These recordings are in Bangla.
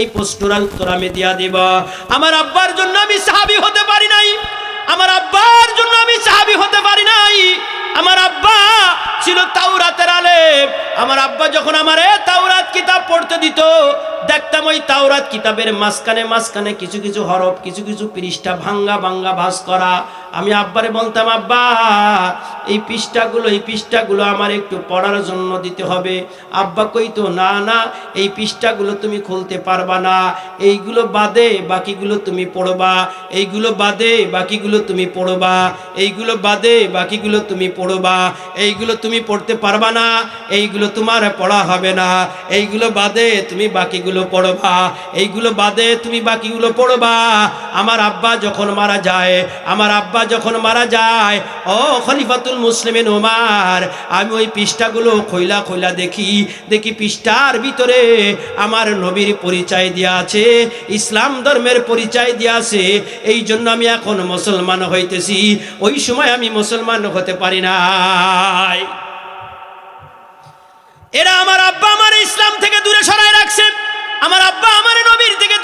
এই প্রশ্নের উত্তর আমি দিয়া দিব। আমার আব্বার জন্য আমি সাহাবি হতে পারি নাই। আমার আব্বার জন্য আমি সাহাবি হতে পারি নাই। আমার আব্বা ছিল তাওরাতের আলেম। আমার আব্বা যখন আমার এ তাওরাত কিতাব পড়তে দিত, দেখতাম ওই তাওরাত কিতাবের মাঝখানে মাঝখানে কিছু কিছু হরফ, কিছু কিছু পৃষ্ঠা ভাঙ্গা ভাঙ্গা ভাস করা। আমি আব্বারে বলতাম, আব্বা, এই পৃষ্ঠাগুলো এই পৃষ্ঠাগুলো আমার একটু পড়ার জন্য দিতে হবে। আব্বা কইতো, না না, এই পৃষ্ঠাগুলো তুমি খুলতে পারবা না। এইগুলো বাদে বাকিগুলো তুমি পড়বা। এইগুলো বাদে বাকিগুলো তুমি পড়বা। এইগুলো বাদে বাকিগুলো তুমি পড়বা। এইগুলো তুমি পড়তে পারবা না। এইগুলো তোমার পড়া হবে না। এইগুলো বাদে তুমি বাকিগুলো পড়বা। এইগুলো বাদে তুমি বাকিগুলো পড়বা। আমার আব্বা যখন মারা যায়, আমার আব্বা যখন মারা যায়, ও খলিফাতুল মুসলিমিন ওমার আমি ওই পৃষ্ঠাগুলো খইলা খইলা দেখি। দেখি পৃষ্ঠার ভিতরে আমার নবীর পরিচয় দেওয়া আছে, ইসলাম ধর্মের পরিচয় দেওয়া আছে। এই জন্য আমি এখন মুসলমান হইতেছি। ওই সময় আমি মুসলমান হতে পারি নাই। এরা আমার আব্বা আমার ইসলাম থেকে দূরে সরায় রাখছে। আমার আব্বা আমার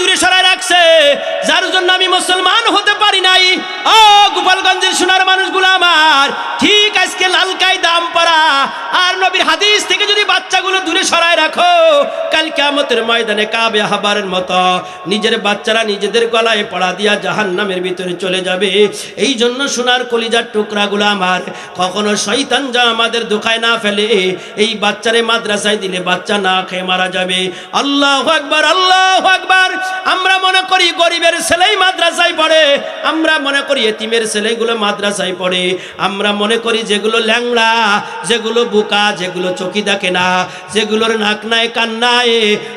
দূরে সরায় রাখছে। যার জন্য আমি মুসলমান হতে পারি নাই। ও, গোপালগঞ্জের সোনার মানুষগুলো আমার। ঠিক আজকে লালকাই দাম পারা আর নবীর হাদিস থেকে যদি বাচ্চাগুলো দূরে সরায় রাখো, কাল কিয়ামতের ময়দানে কাবে হাবারের মতো নিজের বাচ্চারা নিজেদের গলায় পড়া দিয়া জাহান নামের ভিতরে চলে যাবে। এই জন্য সোনার কলিজার টুকরাগুলো আমার। কখনো শয়তান যা আমাদের দোকায় না ফেলে, এই বাচ্চারে মাদ্রাসায় দিলে বাচ্চা না খেয়ে মারা যাবে। আল্লাহ আকবার আল্লাহ আকবার। আমরা মনে করি গরিবের ছেলেই মাদ্রাসায় পড়ে, আমরা মনে করি এতিমের ছেলেগুলো মাদ্রাসায় পড়ে, আমরা মনে করি যেগুলো ল্যাংড়া, যেগুলো বোকা, যেগুলো চকি দেখে না, যেগুলোর নাক নাই, কান নাই,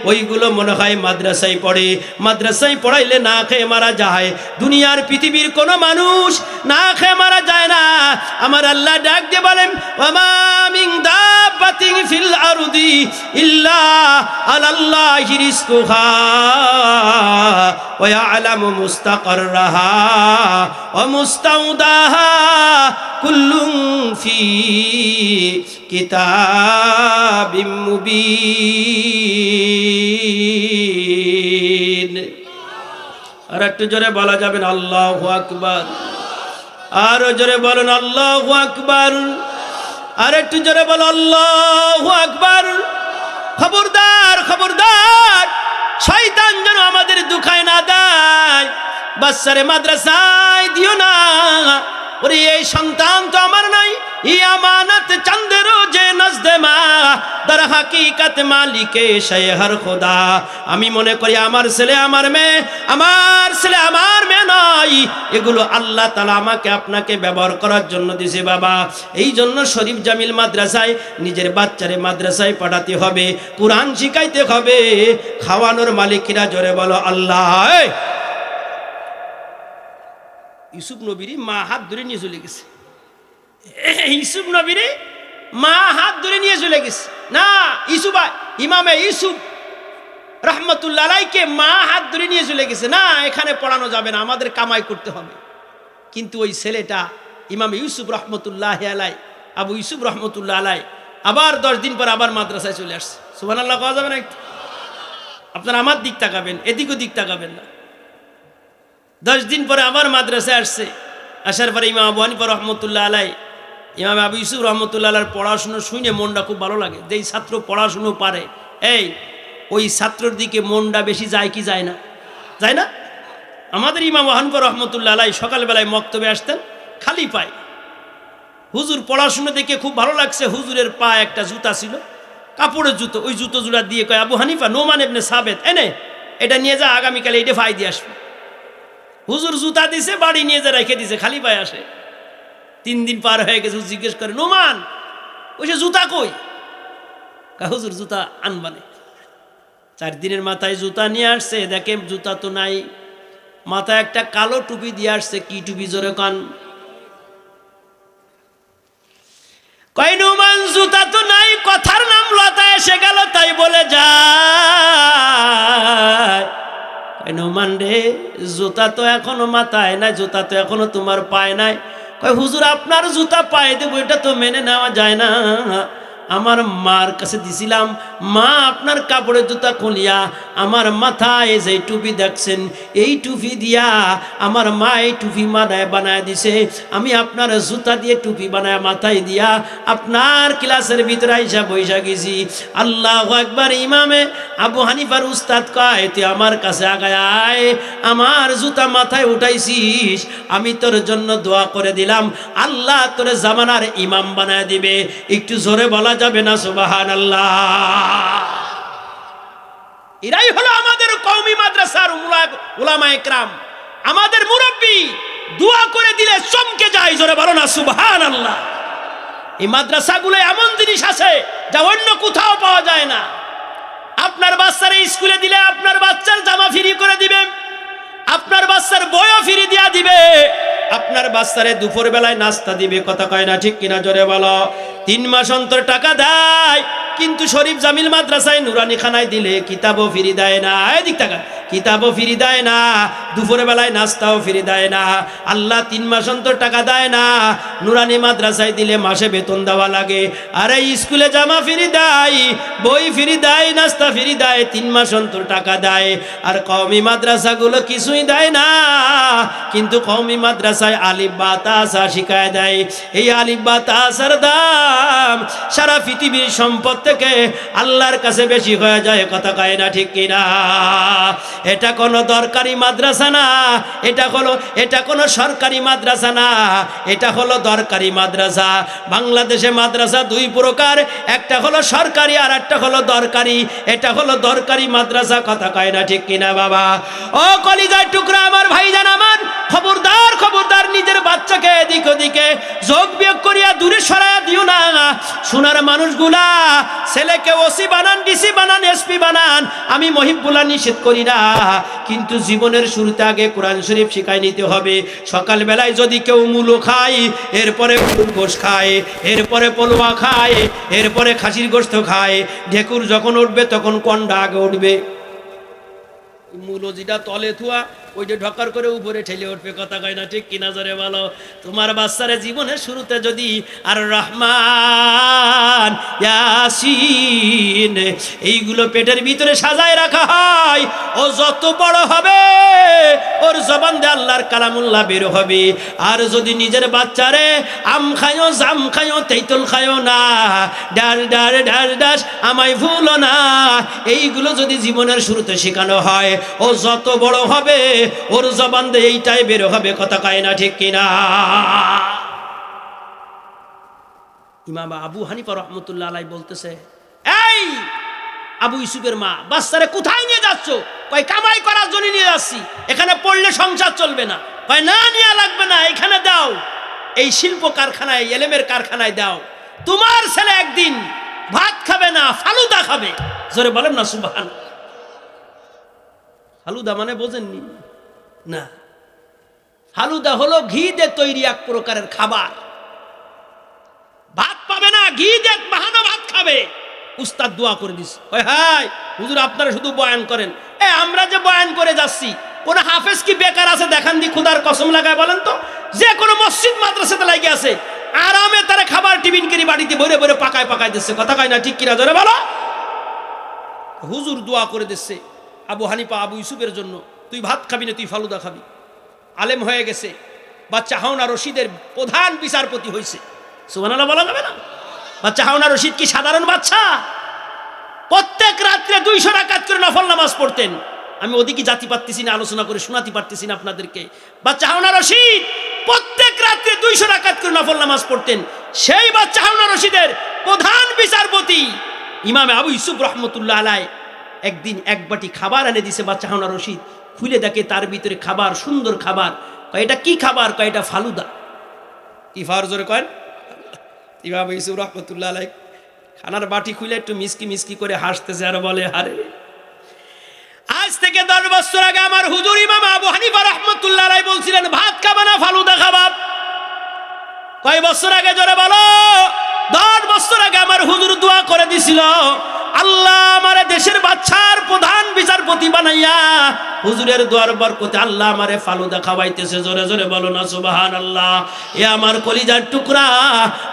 ওইগুলো মনে হয় মাদ্রাসায় পড়ে। মাদ্রাসায় পড়াইলে না খেয়ে মারা যায়। দুনিয়ার পৃথিবীর কোনো মানুষ না খেয়ে মারা যায় না। আমার আল্লাহ ডাক দিয়ে বলেন ওমা দাব্বাতিন ফিল আরদি ইল্লা আলাল্লাহি রিজকুহা ওয়া ইয়ালামু মুস্তাকাররাহা ওয়া মুস্তাউদাহা কুল্লুম ফি কিতাবিম মুবিন। আর একটু জোরে বলা যাবেন আল্লাহ আকবার। আরও জোরে বলুন, আল্লাহ আকবার। আর একটু জোরে বল, আল্লাহ আকবার। খবরদার খবরদার, শয়তান যেন আমাদের দুখায় না দেয়, বাচ্চারে মাদ্রাসায় দিও না। ওরে, এই সন্তান তো আমার নাই ই আমানত মা দর হাকিকত মালিকে শেহর খোদা। আমি মনে করি আমার ছেলে আমার মেয়ে, আমার ছেলে আমার মেয়ে নয়। এগুলো আল্লাহ তালা আমাকে আপনাকে ব্যবহার করার জন্য দিছে বাবা। এই জন্য শরীফ জামিল মাদ্রাসায় নিজের বাচ্চারে মাদ্রাসায় পাঠাতে হবে, কোরআন শিখাইতে হবে। খাওয়ানোর মালিকেরা জোরে বলো, আল্লাহ! ইউসুফ নবীরই মা হাত ধরে নিয়ে চলে গেছে। ইউসুফ নবীরে মা হাত ধরে নিয়ে চলে গেছে। না ইসুফ ইমামে ইসুফ রহমতুল্লাহ আলাইকে মা হাত ধরে নিয়ে চলে গেছে। না, এখানে পড়ানো যাবে না, আমাদের কামাই করতে হবে। কিন্তু ওই ছেলেটা ইমাম ইউসুফ রহমতুল্লাহ আলাই, আবু ইউসুফ রহমতুল্লাহ আলাই আবার দশ দিন পর আবার মাদ্রাসায় চলে আসছে। সুবান আল্লাহ পাওয়া যাবে না আপনারা আমার দিক তাকাবেন, এদিক ওদিক তাকাবেন না। দশ দিন পরে আবার মাদ্রাসায় আসছে। আসার পরে ইমাম আবু হানিফা রহমতুল্লাহ আলাই ইমাম আবু ইউসুফ রহমতুল্লাহ পড়াশুনো শুনে মনটা খুব ভালো লাগে। যেই ছাত্র পড়াশুনো পারে, এই, ওই ছাত্রর দিকে মনটা বেশি যায় কি যায় না? যায় না? আমাদের ইমাম হানিফা রহমতুল্লাহ আলাই সকালবেলায় মক্তবে আসতেন, খালি পায়। হুজুর পড়াশুনো দেখে খুব ভালো লাগছে, হুজুরের পা একটা জুতা ছিল, কাপড়ের জুতো, ওই জুতো জুড়া দিয়ে কয়, আবু হানিফা, নোমান এবনে সাবেত এনে এটা নিয়ে যা, আগামীকালে এটা ফাই দিয়ে আসবে। হুজুর জুতা দিছে, বাড়ি নিয়ে যা, রেখে দিছে, খালি পায়ে আসে। তিন দিন পার হয়ে গেছে জিজ্ঞেস করে, নোমান, ওই সে জুতা কই? হুজুর, জুতা আনবানে। চার দিনের মাথায় জুতা নিয়ে আসছে, দেখে জুতা তো নাই। মাথায় একটা কালো টুপি দিয়ে আসছে, কি টুপি জোরে কান? কয়, নোমান, জুতা তো নাই, কথার নাম লতা এসে গেল, তাই বলে যায়। নোমান রে, জুতা তো এখনও মাথায় নাই, জুতা তো এখনও তোমার পায় নাই। হুজুর আপনার জুতা পায়ে দেবো এটা তো মেনে নেওয়া যায় না। আমার মার কাছে দিছিলাম। মা আপনার কাপড়ের জুতা খুলিয়া আমার মাথায় যে টুপি দেখছেন, এই টুপি দিয়া আমার মা এই টুপি মানায় বানায় দিছে। আমি আপনার জুতা দিয়ে টুপি বানায় মাথায় দিয়া আপনার ক্লাসের ভিতরে আইসা বৈশা গেছি। আল্লাহ একবার ইমামে আবু হানিফার উস্তাদ কয়, তুই আমার কাছে আগায় আয়, আমার জুতা মাথায় উঠাইছিস, আমি তোর জন্য দোয়া করে দিলাম। আল্লাহ তোর জামানার ইমাম বানায় দিবে। একটু জোরে বলা যাবে না সুবাহান এরাই হলো আমাদের কওমি মাদ্রাসার উলা- উলামা একরাম আমাদের মুরব্বী দোয়া করে দিলে চমকে যায়, জোরে বলো না সুবহান আল্লাহ এই মাদ্রাসাগুলো এমন জিনিস আছে যা অন্য কোথাও পাওয়া যায় না। আপনার বাচ্চারা স্কুলে দিলে আপনার বাচ্চার জামা ফ্রি করে দিবে। আপনার বাচ্চার বইও ফ্রি দিয়া দিবে। আপনার বাচ্চারে দুপুর বেলায় নাস্তা দিবে, কথা কয় না, ঠিক কিনা, জোরে বলো। তিন মাস অন্তর টাকা দেয়, কিন্তু শরীফ জামিল মাদ্রাসায় নুরানি খানায় দিলে কিতাবও ফিরি দেয় না। এদিক টাকা কিতাবও ফিরি দেয় না। দুপুরের বেলায় নাস্তাও ফিরি দেয় না। আল্লাহ তিন মাস অন্তর টাকা দেয় না। নুরানি মাদ্রাসায় দিলে মাসে বেতন দেওয়া লাগে। আর স্কুলে জামা ফিরি দেয়, বই ফিরি দেয়, নাস্তা ফিরি দেয়, তিন মাস অন্তর টাকা দেয়। আর কওমি মাদ্রাসাগুলো কিছুই দেয় না। কিন্তু কওমি মাদ্রাসায় আলিফ বা তাসা শিখায় দেয়। এই আলিফ বা তাসার দাম সারা পৃথিবীর সম্পদ থেকে আল্লাহর কাছে বেশি হয়ে যায়, কথা কয় না ঠিক কিনা? এটা কোনো দরকারি মাদ্রাসা না, এটা হলো, এটা কোনো সরকারি মাদ্রাসা না, এটা হলো দরকারি মাদ্রাসা। বাংলাদেশে মাদ্রাসা দুই প্রকার, একটা হলো সরকারি আর একটা হলো দরকারি। এটা হলো দরকারি মাদ্রাসা, কথা কয় না ঠিক কিনা বাবা? ও কলিজার টুকরা আমার ভাইজান আমার, খবরদার খবরদার নিজের বাচ্চাকে এদিক ওদিকে, যোগ বিয়োগ করিয়া দূরে না সোনার মানুষগুলা, ছেলেকে ওসি বানান, ডিসি বানান, এসপি বানান, আমি মহিবগুলা নিষেধ করি না। কিন্তু জীবনের শুরুতে আগে কোরআন শরীফ শিখাই নিতে হবে। সকালবেলায় যদি কেউ মূলো খায়, এরপরে গোশ খায়, এরপরে পলুয়া খায়, এরপরে খাসির গোস্ত খায়। ঢেকুর যখন উঠবে, তখন কন্ডা আগে উঠবে। মূলো যেটা তলে থুয়া ওইটা ঢকার করে উপরে ঠেলে উঠবে, কথা কয় না, ঠিক কিনা জরে বলো। তোমার বাচ্চারে জীবনের শুরুতে যদি আর রহমান, ইয়াসিন, এইগুলো পেটের ভিতরে সাজায় রাখা হয়, ও যত বড় হবে, ওর জবান দিয়ে আল্লাহর কালামুল্লাহ বের হবে। আর যদি নিজের বাচ্চারে আম খায়ও জাম খায়ও তেঁতুল খায়ও না ডার ডার ডার ডাস, আমায় ভুলো না, এইগুলো যদি জীবনের শুরুতে শেখানো হয়, ও যত বড় হবে ওর জবান দিয়ে এইটাই বের হবে, কথা কয় না ঠিক কিনা? ইমাম আবু হানিফা রহমতুল্লাহ আলাই বলতেছে, এই আবু ইসুফের মা, বাচ্চারে কোথায় নিয়ে যাচ্ছ? কয়, কামাই করার জন্য নিয়ে যাচ্ছি। এখানে পড়লে সংসার চলবে না। কয়, না নিয়ে লাগবে না, এখানে দাও। এই শিল্প কারখানায়, এলেমের কারখানায় দাও। তোমার ছেলে একদিন ভাত খাবে না, ফালুদা খাবে। জোরে বলেন না সুবাহান ফালুদা মানে বোঝেননি। না। হালুদা হলো ঘি দিয়ে তৈরি এক প্রকারের খাবার। ভাত পাবে না, ঘি দিয়ে বাহানো ভাত খাবে। উস্তাদ দোয়া করে দিস। হাই, হুজুর, আপনারা শুধু বয়ান করেন। এ, আমরা যে বয়ান করে যাচ্ছি, কোন হাফেজ কি বেকার আছে দেখান দি খুদার কসম লাগায় বলেন তো? যে কোনো মসজিদ মাদ্রাসাতে লাগে আছে, আরামে তারা খাবার টিফিন করে বাড়িতে ভরে ভরে পাকায় পাকায় দিচ্ছে। কথা কয় না ঠিক কিনা ধরে বলো? হুজুর দোয়া করে দিচ্ছে আবু হানিফা, আবু ইউসুফের জন্য। তুই ভাত খাবি না, তুই ফালুদা খাবি। আলেম হয়ে গেছে। বাচ্চা হাওনা রশিদের প্রধান বিচারপতি হয়েছে সুবহানাল্লাহ বলা যাবে না? বাচ্চা হাওনা রশিদ কি সাধারণ বাচ্চা? প্রত্যেক রাত্রে দুইশো রাকাত করে নফল নামাজ পড়তেন। আমি ওদিকে জাতি পারতেছি না, আলোচনা করে শোনাতে পারতেছি না আপনাদেরকে। বাচ্চা হাওনা রশিদ প্রত্যেক রাত্রে দুইশো রাকাত করে নফল নামাজ পড়তেন। সেই বাচ্চা হাওনা রশিদের প্রধান বিচারপতি ইমামে আবু ইউসুফ রহমতুল্লাহ আলাই একদিন এক বাটি খাবার এনে দিছে বাচ্চা হাওনা রশিদ। খুলে দেখে তার ভিতরে খাবার, সুন্দর খাবার। এটা কি খাবার? কয়, এটা ফালুদা। কি ফার জোরে কয়? ইমাম ইউসুফ রহমতুল্লাহ আলাই খানার বাটি খুলে একটু মিসকি মিসকি করে হাসতেছে আর বলে হারে আজ থেকে দশ বছর আগে আমার হুজুর ইমাম আবু হানিফা রহমতুল্লাহ আলাই বলছিলেন, ভাত খাবা না ফালুদা খাবা? কয়, বছর আগে জোরে বলো, দশ বছর আগে আমার হুজুর দোয়া করে দিছিল, আল্লাহ বিচারপতি বানাইয়া হুজুরের দুয়ার বরকতে আল্লাহ আমারে ফালুদা খাওয়াইতেছে। জোরে জোরে বলো না সুবাহান আল্লাহ এ আমার কলিজার টুকরা।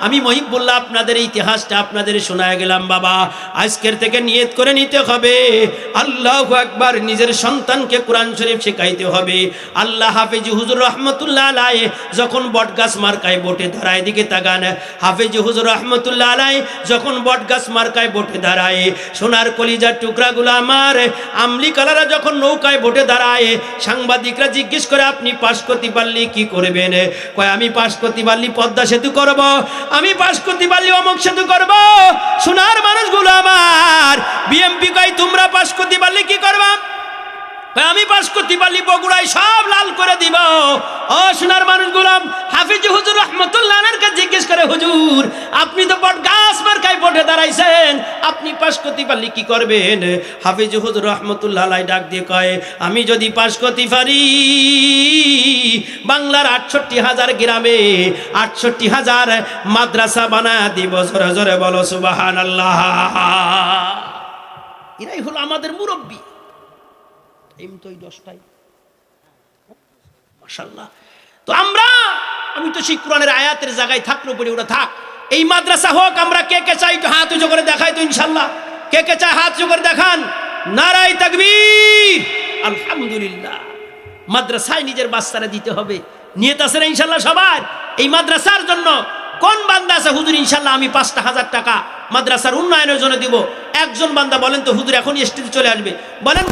আমি মহিবুল্লাহ, আপনাদের ইতিহাসটা আপনাদের শোনায় গেলাম, বাবা। আজকের থেকে নিয়ত করে নিতে হবে। আল্লাহ একবার নিজের সন্তানকে কোরআন শরীফ শেখাইতে হবে। আল্লাহ হাফেজি হুজুর রহমতুল্লাহ আলাই যখন বটগাছ মার্কায় বোটে দাঁড়ায় দিকে তাকান। হাফেজি হুজুর রহমতুল্লাহ আলাই যখন বটগাছ মার্কায় বোটে দাঁড়ায় সোনার কলিজার টুকরাগুলো আমার আমলি কালারা যখন নৌকায় বোটে দাঁড়ায়, সাংবাদিকরা জিজ্ঞেস করে, আপনি পাশ করতে পারলি কি করবেন? কয়, আমি পাশ করতে পারলি পদ্মা সেতু করব, আমি পাশ করতে পারলি অমুক সেতু করব, সোনার মানুষগুলো আমার। বিএমপি কয়, তোমরা পাশ করতে পারলি কি করবা? আমি পাশ করতে পারলি বগুড়ায় সব লাল করে দিব। ও সোনার মানুষ গুলাম হাফিজ হুজুর রহমতুল্লাহ জিজ্ঞেস করে, হুজুর, আপনি তো বট গাছ মার্কায় দাঁড়াইছেন, আপনি পারলি কি করবেন? হাফিজ হুজুর রহমতুল্লাহ ডাক দিয়ে কয়, আমি যদি পারি, বাংলার আটষট্টি হাজার গ্রামে আটষট্টি হাজার মাদ্রাসা বানা দিব। জোরে জোরে বলো সুবাহান আল্লাহ এরাই হলো আমাদের মুরব্বী। টাইম তো এই দশটাই। মাশাল্লাহ তো আমরা, আমি তো সেই কোরআনের আয়াতের জায়গায় থাকল পরে ওরা থাক। এই মাদ্রাসা হোক, আমরা কে কে চাই হাত উঁচু করে দেখাই তো ইনশাল্লাহ। কে কে চাই হাত উঁচু করে দেখান? নারাই তাকবীর। আলহামদুলিল্লাহ। মাদ্রাসায় নিজের বাচ্চারা দিতে হবে। নিয়ত আছে না ইনশাল্লাহ সবার? এই মাদ্রাসার জন্য কোন বান্দা আছে? হুজুর, ইনশাল্লাহ আমি পাঁচটা হাজার টাকা মাদ্রাসার উন্নয়নের জন্য দিব। একজন বান্দা বলেন তো, হুজুর এখন স্টেজে চলে আসবে। বলেন